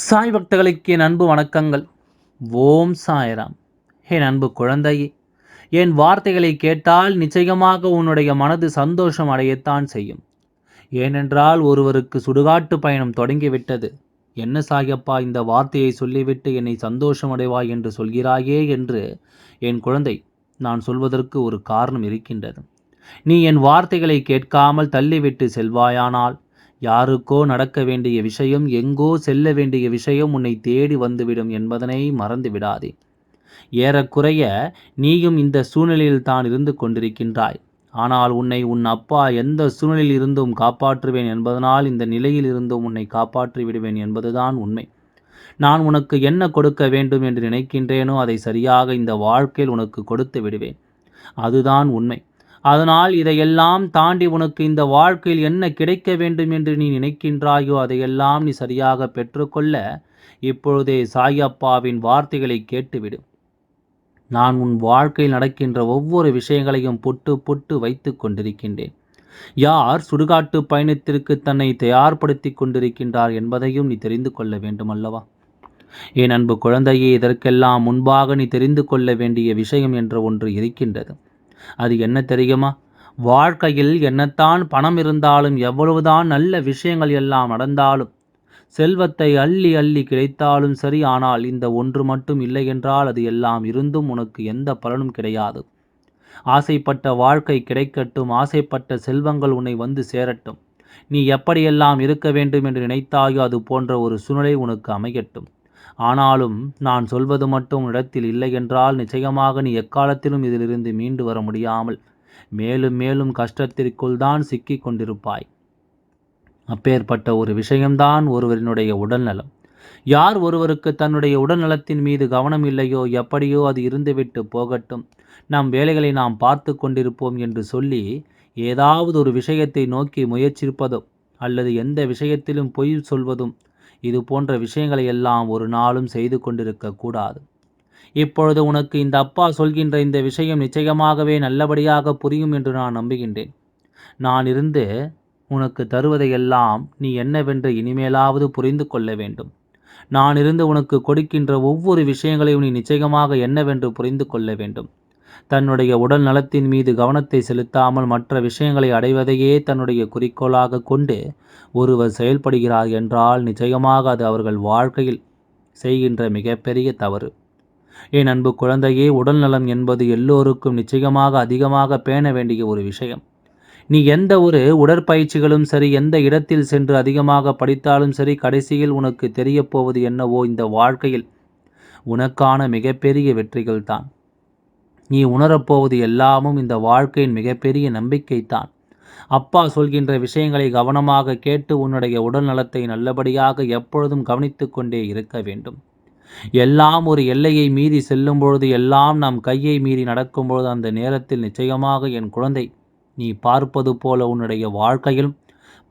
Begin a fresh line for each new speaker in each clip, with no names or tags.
சாய் பக்தர்களுக்கு என் அன்பு வணக்கங்கள். ஓம் சாய்ராம். என் அன்பு குழந்தையே என் வார்த்தைகளை கேட்டால் நிச்சயமாக உன்னுடைய மனது சந்தோஷம் அடையத்தான் செய்யும். ஏனென்றால் ஒருவருக்கு சுடுகாட்டு பயணம் தொடங்கிவிட்டது. என்ன சாயப்பா இந்த வார்த்தையை சொல்லிவிட்டு என்னை சந்தோஷம் அடைவாய் என்று சொல்கிறாயே என்று என் குழந்தை நான் சொல்வதற்கு ஒரு காரணம் இருக்கின்றது. நீ என் வார்த்தைகளை கேட்காமல் தள்ளிவிட்டு செல்வாயானால் யாருக்கோ நடக்க வேண்டிய விஷயம் எங்கோ செல்ல வேண்டிய விஷயம் உன்னை தேடி வந்துவிடும் என்பதனை மறந்து விடாதே. ஏறக்குறைய நீயும் இந்த சூழ்நிலையில் தான் இருந்து கொண்டிருக்கின்றாய். ஆனால் உன்னை உன் அப்பா எந்த சூழ்நிலையில் இருந்தும் காப்பாற்றுவேன் என்பதனால் இந்த நிலையில் இருந்தும் உன்னை காப்பாற்றி விடுவேன் என்பதுதான் உண்மை. நான் உனக்கு என்ன கொடுக்க வேண்டும் என்று நினைக்கின்றேனோ அதை சரியாக இந்த வாழ்க்கையில் உனக்கு கொடுத்து விடுவேன். அதுதான் உண்மை. அதனால் இதையெல்லாம் தாண்டி உனக்கு இந்த வாழ்க்கையில் என்ன கிடைக்க வேண்டும் என்று நீ நினைக்கின்றாயோ அதையெல்லாம் நீ சரியாக பெற்றுக்கொள்ள இப்பொழுதே சாயப்பாவின் வார்த்தைகளை கேட்டுவிடு. நான் உன் வாழ்க்கையில் நடக்கின்ற ஒவ்வொரு விஷயங்களையும் புட்டு புட்டு வைத்து கொண்டிருக்கின்றேன். யார் சுடுகாட்டு பயணத்திற்கு தன்னை தயார்படுத்தி கொண்டிருக்கின்றார் என்பதையும் நீ தெரிந்து கொள்ள வேண்டும் அல்லவா என் அன்பு குழந்தையே இதற்கெல்லாம் முன்பாக நீ தெரிந்து கொள்ள வேண்டிய விஷயம் என்ற ஒன்று இருக்கின்றது. அது என்ன தெரியுமா? வாழ்க்கையில் என்னத்தான் பணம் இருந்தாலும் எவ்வளவுதான் நல்ல விஷயங்கள் எல்லாம் நடந்தாலும் செல்வத்தை அள்ளி அள்ளி கிடைத்தாலும் சரி ஆனால் இந்த ஒன்று மட்டும் இல்லை என்றால் அது எல்லாம் இருந்தும் உனக்கு எந்த பலனும் கிடையாது. ஆசைப்பட்ட வாழ்க்கை கிடைக்கட்டும் ஆசைப்பட்ட செல்வங்கள் உன்னை வந்து சேரட்டும். நீ எப்படியெல்லாம் இருக்க வேண்டும் என்று நினைத்தாயோ அது போன்ற ஒரு சூழ்நிலை உனக்கு அமையட்டும். ஆனாலும் நான் சொல்வது மட்டும் இடத்தில் இல்லையென்றால் நிச்சயமாக நீ எக்காலத்திலும் இதிலிருந்து மீண்டு வர முடியாமல் மேலும் மேலும் கஷ்டத்திற்குள் தான் சிக்கி கொண்டிருப்பாய். அப்பேற்பட்ட ஒரு விஷயம்தான் ஒருவரினுடைய உடல்நலம். யார் ஒருவருக்கு தன்னுடைய உடல்நலத்தின் மீது கவனம் இல்லையோ எப்படியோ அது இருந்துவிட்டு போகட்டும். நம் வேலைகளை நாம் பார்த்து கொண்டிருப்போம் என்று சொல்லி ஏதாவது ஒரு விஷயத்தை நோக்கி முயற்சிப்பதும் அல்லது எந்த விஷயத்திலும் பொய் சொல்வதும் இது போன்ற விஷயங்களை எல்லாம் ஒரு நாளும் செய்து கொண்டிருக்க கூடாது. இப்பொழுது உனக்கு இந்த அப்பா சொல்கின்ற இந்த விஷயம் நிச்சயமாகவே நல்லபடியாக புரியும் என்று நான் நம்புகின்றேன். நான் இருந்து உனக்கு தருவதையெல்லாம் நீ என்னவென்று இனிமேலாவது புரிந்து கொள்ள வேண்டும். நான் இருந்து உனக்கு கொடுக்கின்ற ஒவ்வொரு விஷயங்களையும் நீ நிச்சயமாக என்னவென்று புரிந்து கொள்ள வேண்டும். தன்னுடைய உடல் நலத்தின் மீது கவனத்தை செலுத்தாமல் மற்ற விஷயங்களை அடைவதையே தன்னுடைய குறிக்கோளாக கொண்டு ஒருவர் செயல்படுகிறார் என்றால் நிச்சயமாக அது அவர்கள் வாழ்க்கையில் செய்கின்ற மிகப்பெரிய தவறு. என் அன்பு குழந்தையே உடல் நலம் என்பது எல்லோருக்கும் நிச்சயமாக அதிகமாக பேண வேண்டிய ஒரு விஷயம். நீ எந்த ஒரு உடற்பயிற்சிகளும் சரி எந்த இடத்தில் சென்று அதிகமாக படித்தாலும் சரி கடைசியில் உனக்கு தெரியப்போவது என்னவோ இந்த வாழ்க்கையில் உனக்கான மிகப்பெரிய வெற்றிகள் தான் நீ உணரப்போவது எல்லாமும் இந்த வாழ்க்கையின் மிகப்பெரிய நம்பிக்கைத்தான் அப்பா சொல்கின்ற விஷயங்களை கவனமாக கேட்டு உன்னுடைய உடல் நலத்தை நல்லபடியாக எப்பொழுதும் கவனித்து கொண்டே இருக்க வேண்டும். எல்லாம் ஒரு எல்லையை மீறி செல்லும் பொழுது எல்லாம் நம் கையை மீறி நடக்கும் பொழுது அந்த நேரத்தில் நிச்சயமாக என் குழந்தை நீ பார்ப்பது போல உன்னுடைய வாழ்க்கையிலும்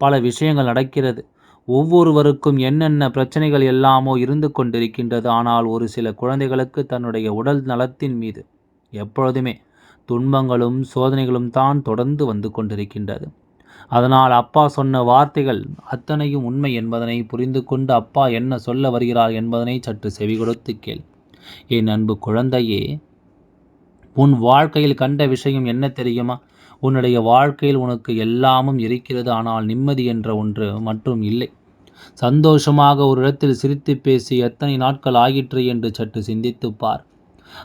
பல விஷயங்கள் நடக்கிறது. ஒவ்வொருவருக்கும் என்னென்ன பிரச்சனைகள் எல்லாமோ இருந்து கொண்டிருக்கின்றது. ஆனால் ஒரு சில குழந்தைகளுக்கு தன்னுடைய உடல் நலத்தின் மீது எப்பொழுதுமே துன்பங்களும் சோதனைகளும் தான் தொடர்ந்து வந்து கொண்டிருக்கின்றது. அதனால் அப்பா சொன்ன வார்த்தைகள் அத்தனையும் உண்மை என்பதனை புரிந்து கொண்டு அப்பா என்ன சொல்ல வருகிறார் என்பதனை சற்று செவி கொடுத்து கேள். என் அன்பு குழந்தையே உன் வாழ்க்கையில் கண்ட விஷயம் என்ன தெரியுமா? உன்னுடைய வாழ்க்கையில் உனக்கு எல்லாமும் இருக்கிறது ஆனால் நிம்மதி என்ற ஒன்று மற்றும் இல்லை. சந்தோஷமாக ஒரு இடத்தில் சிரித்து பேசி எத்தனை நாட்கள் ஆகிற்று என்று சற்று சிந்தித்துப் பார்.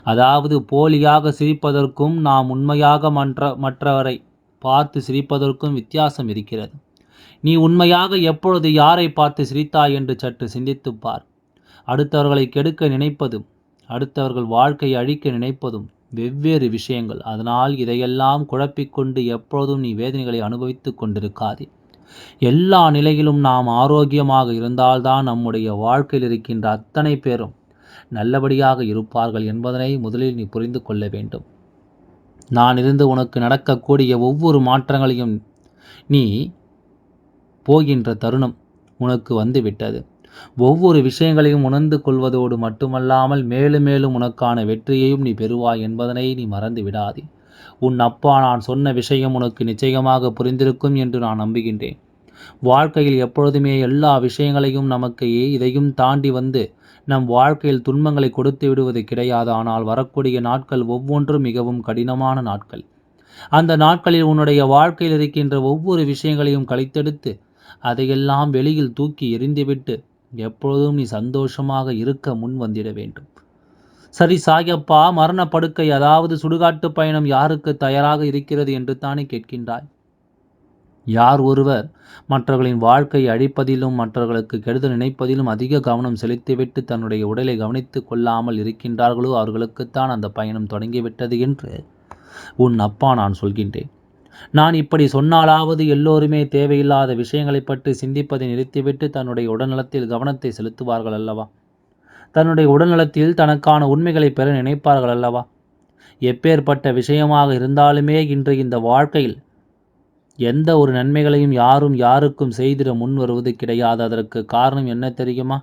அதாவது போலியாக சிரிப்பதற்கும் நாம் உண்மையாக மற்ற மற்றவரை பார்த்து சிரிப்பதற்கும் வித்தியாசம் இருக்கிறது. நீ உண்மையாக எப்பொழுது யாரை பார்த்து சிரித்தாய் என்று சற்று சிந்தித்துப் பார். அடுத்தவர்களை கெடுக்க நினைப்பதும் அடுத்தவர்கள் வாழ்க்கையை அழிக்க நினைப்பதும் வெவ்வேறு விஷயங்கள். அதனால் இதையெல்லாம் குழப்பிக்கொண்டு எப்பொழுதும் நீ வேதனைகளை அனுபவித்து கொண்டிருக்காதே. எல்லா நிலையிலும் நாம் ஆரோக்கியமாக இருந்தால்தான் நம்முடைய வாழ்க்கையில் இருக்கின்ற அத்தனை பேரும் நல்லபடியாக இருப்பார்கள் என்பதனை முதலில் நீ புரிந்து கொள்ள வேண்டும். நான் இருந்து உனக்கு நடக்கக்கூடிய ஒவ்வொரு மாற்றங்களையும் நீ போகின்ற தருணம் உனக்கு வந்துவிட்டது. ஒவ்வொரு விஷயங்களையும் உணர்ந்து கொள்வதோடு மட்டுமல்லாமல் மேலும் மேலும் உனக்கான வெற்றியையும் நீ பெறுவாய் என்பதனை நீ மறந்து விடாதே. உன் அப்பா நான் சொன்ன விஷயம் உனக்கு நிச்சயமாக புரிந்திருக்கும் என்று நான் நம்புகின்றேன். வாழ்க்கையில் எப்பொழுதுமே எல்லா விஷயங்களையும் நமக்கு இதையும் தாண்டி வந்து நம் வாழ்க்கையில் துன்பங்களை கொடுத்து விடுவது கிடையாது. ஆனால் வரக்கூடிய நாட்கள் ஒவ்வொன்றும் மிகவும் கடினமான நாட்கள். அந்த நாட்களில் உன்னுடைய வாழ்க்கையில் இருக்கின்ற ஒவ்வொரு விஷயங்களையும் கழித்தெடுத்து அதையெல்லாம் வெளியில் தூக்கி எறிந்துவிட்டு எப்பொழுதும் நீ சந்தோஷமாக இருக்க முன் வந்திட வேண்டும். சரி சாயப்பா மரணப்படுக்கை அதாவது சுடுகாட்டு பயணம் யாருக்கு தயாராக இருக்கிறது என்று தானே கேட்கின்றாய்? யார் ஒருவர் மற்றவர்களின் வாழ்க்கையை அழிப்பதிலும் மற்றவர்களுக்கு கெடுதல் நினைப்பதிலும் அதிக கவனம் செலுத்திவிட்டு தன்னுடைய உடலை கவனித்து கொள்ளாமல் இருக்கின்றார்களோ அவர்களுக்குத்தான் அந்த பயணம் தொடங்கிவிட்டது என்று உன் அப்பா நான் சொல்கின்றேன். நான் இப்படி சொன்னாலாவது எல்லோருமே தேவையில்லாத விஷயங்களை பற்றி சிந்திப்பதை நிறுத்திவிட்டு தன்னுடைய உடல்நலத்தில் கவனத்தை செலுத்துவார்கள் அல்லவா? தன்னுடைய உடல்நலத்தில் தனக்கான உண்மைகளை பெற நினைப்பார்கள் அல்லவா? எப்பேற்பட்ட விஷயமாக இருந்தாலுமே இன்று இந்த வாழ்க்கையில் எந்த ஒரு நன்மைகளையும் யாரும் யாருக்கும் செய்திட முன் வருவது கிடையாது. அதற்கு காரணம் என்ன தெரியுமா?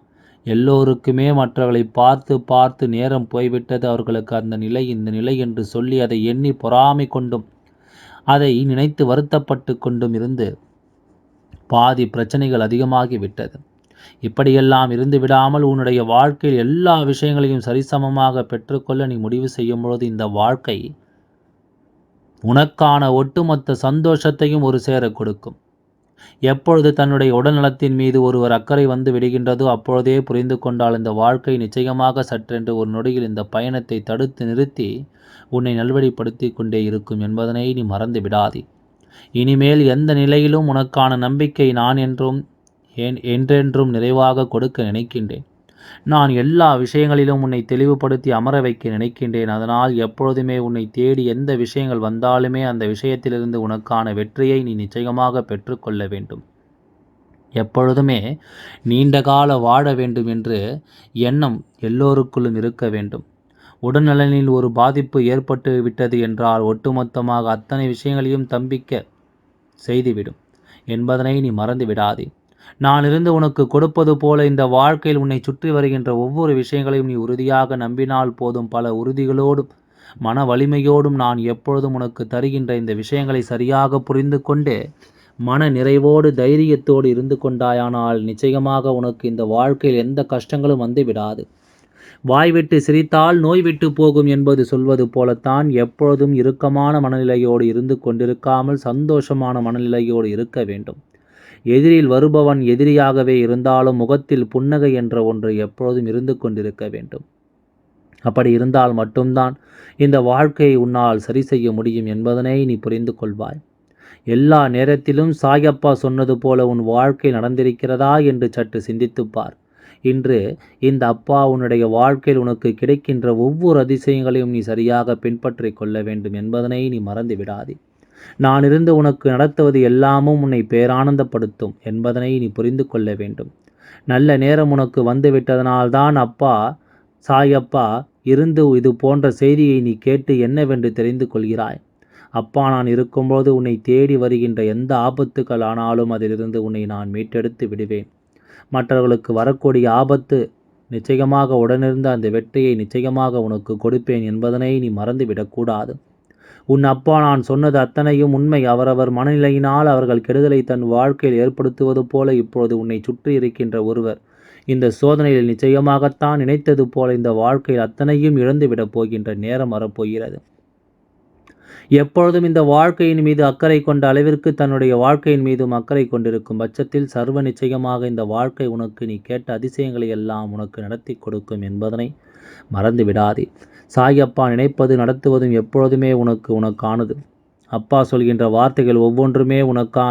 எல்லோருக்குமே மற்றவர்களை பார்த்து பார்த்து நேரம் போய்விட்டது. அவர்களுக்கு அந்த நிலை இந்த நிலை என்று சொல்லி அதை எண்ணி பொறாமை கொண்டும் அதை நினைத்து வருத்தப்பட்டு கொண்டும் இருந்து பாதி பிரச்சனைகள் அதிகமாகிவிட்டது இப்படியெல்லாம் இருந்து விடாமல் உன்னுடைய வாழ்க்கையில் எல்லா விஷயங்களையும் சரிசமமாக பெற்றுக்கொள்ள நீ முடிவு செய்யும் பொழுது இந்த வாழ்க்கை உனக்கான ஒட்டுமொத்த சந்தோஷத்தையும் ஒரு சேர கொடுக்கும். எப்பொழுது தன்னுடைய உடல்நலத்தின் மீது ஒருவர் அக்கறை வந்து விடுகின்றதோ அப்பொழுதே புரிந்து கொண்டால் இந்த வாழ்க்கை நிச்சயமாக சற்றென்று ஒரு நொடியில் இந்த பயணத்தை தடுத்து நிறுத்தி உன்னை நல்வழிப்படுத்தி கொண்டே இருக்கும் என்பதனை நீ மறந்து விடாதே. இனிமேல் எந்த நிலையிலும் உனக்கான நம்பிக்கை நான் என்றும் என்றென்றும் நிறைவாக கொடுக்க நினைக்கின்றேன். நான் எல்லா விஷயங்களிலும் உன்னை தெளிவுபடுத்தி அமர வைக்க நினைக்கின்றேன். அதனால் எப்பொழுதுமே உன்னை தேடி எந்த விஷயங்கள் வந்தாலுமே அந்த விஷயத்திலிருந்து உனக்கான வெற்றியை நீ நிச்சயமாக பெற்றுக்கொள்ள வேண்டும். எப்பொழுதுமே நீண்ட கால வாழ வேண்டும் என்று எண்ணம் எல்லோருக்குள்ளும் இருக்க வேண்டும். உடல்நலனில் ஒரு பாதிப்பு ஏற்பட்டு விட்டது என்றால் ஒட்டுமொத்தமாக அத்தனை விஷயங்களையும் தம்பிக்க செய்துவிடும் என்பதனை நீ மறந்து விடாதே நான் இருந்து உனக்கு கொடுப்பது போல இந்த வாழ்க்கையில் உன்னை சுற்றி வருகின்ற ஒவ்வொரு விஷயங்களையும் நீ உறுதியாக நம்பினால் போதும் பல உறுதிகளோடும் மன வலிமையோடும் நான் எப்பொழுதும் உனக்கு தருகின்ற இந்த விஷயங்களை சரியாக புரிந்து கொண்டு மன நிறைவோடு தைரியத்தோடு இருந்து கொண்டாயானால் நிச்சயமாக உனக்கு இந்த வாழ்க்கையில் எந்த கஷ்டங்களும் வந்து விடாது. வாய் விட்டு சிரித்தால் நோய் விட்டு போகும் என்பது சொல்வது போலத்தான் எப்பொழுதும் இறுக்கமான மனநிலையோடு இருந்து கொண்டிருக்காமல் சந்தோஷமான மனநிலையோடு இருக்க வேண்டும். எதிரில் வருபவன் எதிரியாகவே இருந்தாலும் முகத்தில் புன்னகை என்ற ஒன்று எப்பொழுதும் இருந்து கொண்டிருக்க வேண்டும். அப்படி இருந்தால் மட்டும்தான் இந்த வாழ்க்கையை உன்னால் சரி செய்ய முடியும் என்பதனை நீ புரிந்து கொள்வாய். எல்லா நேரத்திலும் சாயப்பா சொன்னது போல உன் வாழ்க்கை நடந்திருக்கிறதா என்று சற்று சிந்தித்துப்பார் இன்று இந்த அப்பா உன்னுடைய வாழ்க்கையில் உனக்கு கிடைக்கின்ற ஒவ்வொரு அதிசயங்களையும் நீ சரியாக பின்பற்றி கொள்ள வேண்டும் என்பதனை நீ மறந்து விடாதே. நான் இருந்து உனக்கு நடத்துவது எல்லாமும் உன்னை பேரானந்தப்படுத்தும் என்பதனை நீ புரிந்து கொள்ள வேண்டும். நல்ல நேரம் உனக்கு வந்துவிட்டதனால்தான் அப்பா சாயப்பா இருந்து இது போன்ற செய்தியை நீ கேட்டு என்னவென்று தெரிந்து கொள்கிறாய். அப்பா நான் இருக்கும்போது உன்னை தேடி வருகின்ற எந்த ஆபத்துக்கள் ஆனாலும் அதிலிருந்து உன்னை நான் மீட்டெடுத்து விடுவேன். மற்றவர்களுக்கு வரக்கூடிய ஆபத்து நிச்சயமாக உடனிருந்த அந்த வெற்றியை நிச்சயமாக உனக்கு கொடுப்பேன் என்பதனை நீ மறந்துவிடக்கூடாது. உன் அப்பா நான் சொன்னது அத்தனையும் உண்மை. அவரவர் மனநிலையினால் அவர்கள் கெடுதலை தன் வாழ்க்கையில் ஏற்படுத்துவது போல இப்பொழுது உன்னை சுற்றி இருக்கின்ற ஒருவர். இந்த சோதனையில் நிச்சயமாகத்தான் நினைத்தது போல இந்த வாழ்க்கையில் அத்தனையும் இழந்துவிடப் போகின்ற நேரம் வரப்போகிறது. எப்பொழுதும் இந்த வாழ்க்கையின் மீது அக்கறை கொண்ட அளவிற்கு தன்னுடைய வாழ்க்கையின் மீதும் அக்கறை கொண்டிருக்கும் பட்சத்தில் சர்வ நிச்சயமாக இந்த வாழ்க்கை உனக்கு நீ கேட்ட அதிசயங்களை எல்லாம் உனக்கு நடத்தி கொடுக்கும் என்பதனை மறந்து விடாதே சாயப்பா நினைப்பது நடத்துவதும் எப்பொழுதுமே உனக்கு உனக்கானது. அப்பா சொல்கின்ற வார்த்தைகள் ஒவ்வொன்றுமே உனக்கா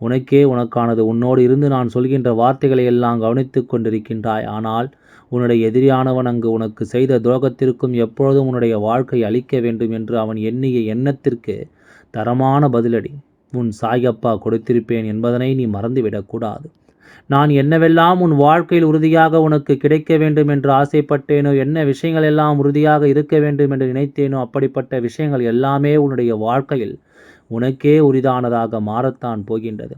உனக்கே உனக்கானது. உன்னோடு இருந்து நான் சொல்கின்ற வார்த்தைகளை எல்லாம் கவனித்து கொண்டிருக்கின்றாய். ஆனால் உன்னுடைய எதிரியானவன் அங்கு உனக்கு செய்த துரோகத்திற்கும் எப்பொழுதும் உன்னுடைய வாழ்க்கை அளிக்க வேண்டும் என்று அவன் எண்ணிய எண்ணத்திற்கு தரமான பதிலடி. உன் சாயப்பா கொடுத்திருப்பேன் என்பதனை நீ மறந்துவிடக்கூடாது. நான் என்னவெல்லாம் உன் வாழ்க்கையில் உறுதியாக உனக்கு கிடைக்க வேண்டும் என்று ஆசைப்பட்டேனோ என்ன விஷயங்கள் எல்லாம் உறுதியாக இருக்க வேண்டும் என்று நினைத்தேனோ அப்படிப்பட்ட விஷயங்கள் எல்லாமே உன்னுடைய வாழ்க்கையில் உனக்கே உரிதானதாக மாறத்தான் போகின்றது.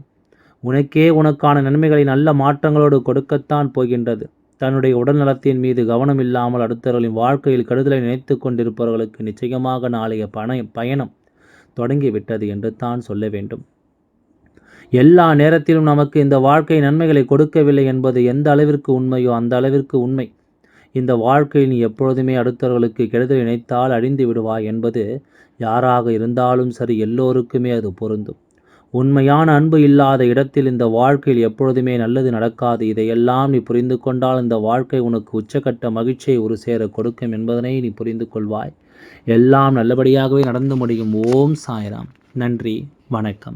உனக்கே உனக்கான நன்மைகளை நல்ல மாற்றங்களோடு கொடுக்கத்தான் போகின்றது. தன்னுடைய உடல் நலத்தின் மீது கவனம் இல்லாமல் அடுத்தவர்களின் வாழ்க்கையில் கெடுதலை நினைத்து கொண்டிருப்பவர்களுக்கு நிச்சயமாக நாளைய பண பயணம் தொடங்கிவிட்டது என்று தான் சொல்ல வேண்டும். எல்லா நேரத்திலும் நமக்கு இந்த வாழ்க்கை நன்மைகளை கொடுக்கவில்லை என்பது எந்த அளவிற்கு உண்மையோ அந்த அளவிற்கு உண்மை. இந்த வாழ்க்கையில் நீ எப்பொழுதுமே அடுத்தவர்களுக்கு கெடுதல் நினைத்தால் அழிந்து விடுவாய் என்பது யாராக இருந்தாலும் சரி எல்லோருக்குமே அது பொருந்தும். உண்மையான அன்பு இல்லாத இடத்தில் இந்த வாழ்க்கையில் எப்பொழுதுமே நல்லது நடக்காது. இதையெல்லாம் நீ புரிந்து கொண்டால் இந்த வாழ்க்கை உனக்கு உச்சக்கட்ட மகிழ்ச்சியை ஒரு சேர கொடுக்கும் என்பதனை நீ புரிந்து கொள்வாய். எல்லாம் நல்லபடியாகவே நடந்து முடியும். ஓம் சாய்ராம். நன்றி. வணக்கம்.